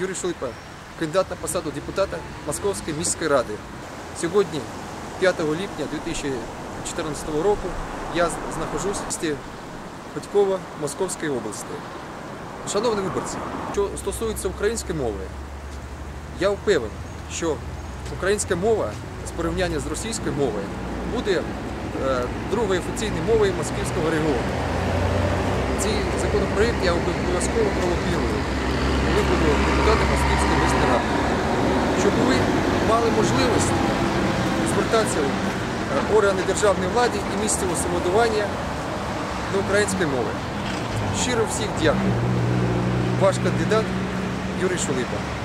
Юрій Шулипа, кандидат на посаду депутата Московської міської ради. Сьогодні, 5 липня 2014 року, я знаходжусь в місті Хотьково Московської області. Шановні виборці, що стосується української мови, я впевнений, що українська мова з порівняння з російською мовою буде е, другою офіційною мовою Москвівського регіону. Цей законопроект я обов'язково пролобірую, мали можливість звертатися в е, органи державної влади і місцевого самоврядування до української мови. Щиро всіх дякую. Ваш кандидат Юрій Шулипа.